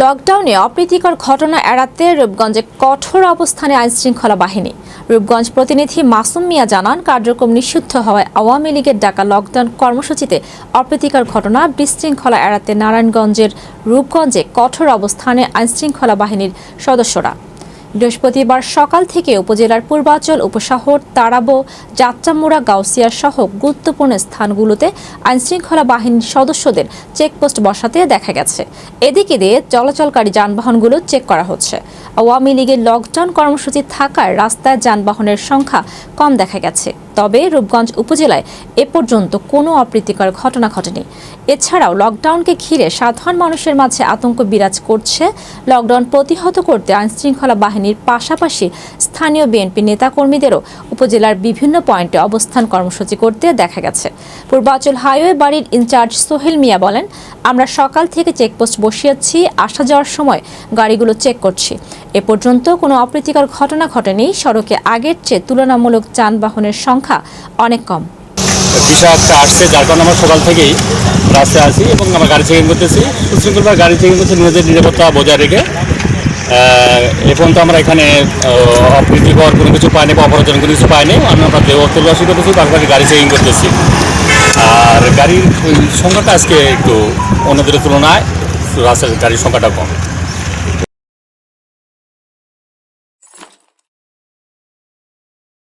লকডাউনে অপ্রীতিকর ঘটনা এড়াতে রূপগঞ্জে কঠোর অবস্থানে আইনশৃঙ্খলা বাহিনী। রূপগঞ্জ প্রতিনিধি মাসুম মিয়া জানান, কার্যক্রম নিষিদ্ধ হওয়ায় আওয়ামী লীগের ডাকা লকডাউন কর্মসূচিতে অপ্রীতিকর ঘটনা বিশৃঙ্খলা এড়াতে নারায়ণগঞ্জের রূপগঞ্জে কঠোর অবস্থানে আইনশৃঙ্খলা বাহিনীর সদস্যরা বৃহস্পতিবার সকাল থেকে উপজেলার পূর্বাঞ্চল উপশহর, তারাবো, যাত্রামুড়া, গাউসিয়া সহ গুরুত্বপূর্ণ স্থানগুলোতে আইনশৃঙ্খলা বাহিনীর সদস্যদের চেকপোস্ট বসাতে দেখা গেছে। এদিকে দিয়ে চলাচলকারী যানবাহনগুলো চেক করা হচ্ছে। আওয়ামী লীগের লকডাউন কর্মসূচি থাকায় রাস্তায় যানবাহনের সংখ্যা কম দেখা গেছে। তবে রূপগঞ্জ উপজেলায় এ পর্যন্ত কোনো অপ্রীতিকর ঘটনা ঘটেনি। এছাড়াও লকডাউনকে ঘিরে সাধারণ মানুষের মাঝে আতঙ্ক বিরাজ করছে। লকডাউন প্রতিহত করতে আইনশৃঙ্খলা বাহিনীর পাশাপাশি স্থানীয় বিএনপি নেতাকর্মীদেরও উপজেলার বিভিন্ন পয়েন্টে অবস্থান কর্মসূচি করতে দেখা গেছে। পূর্বাঞ্চল হাইওয়ে বাড়ির ইনচার্জ সোহেল মিয়া বলেন, আমরা সকাল থেকে চেকপোস্ট বসিয়েছি আসা যাওয়ার সময় গাড়িগুলো চেক করছি। এ পর্যন্ত কোনো অপ্রীতিকর ঘটনা ঘটেনি। সড়কে আগের চেয়ে তুলনামূলক যানবাহনের সংখ্যা অনেক কম। বিষয় একটা আসছে যার কারণে আমরা সকাল থেকেই রাস্তায় আছি এবং আমরা গাড়ি চেকিং করতেছি। সুশৃঙ্খলভাবে গাড়ি চেকিং করছি নিজেদের নিরাপত্তা বজায় রেখে। আহ, এ পর্যন্ত আমরা এখানে অপ্রীতিকর কোনো কিছু পাইনি বা অপরাধজনক কোনো কিছু পাইনি। আমরা আমরা তল্লাশি করতেছি তারপরে গাড়ি চেকিং করতেছি। আর গাড়ির সংখ্যাটা আজকে একটু অন্যদের তুলনায় রাস্তার গাড়ির সংখ্যাটা কম।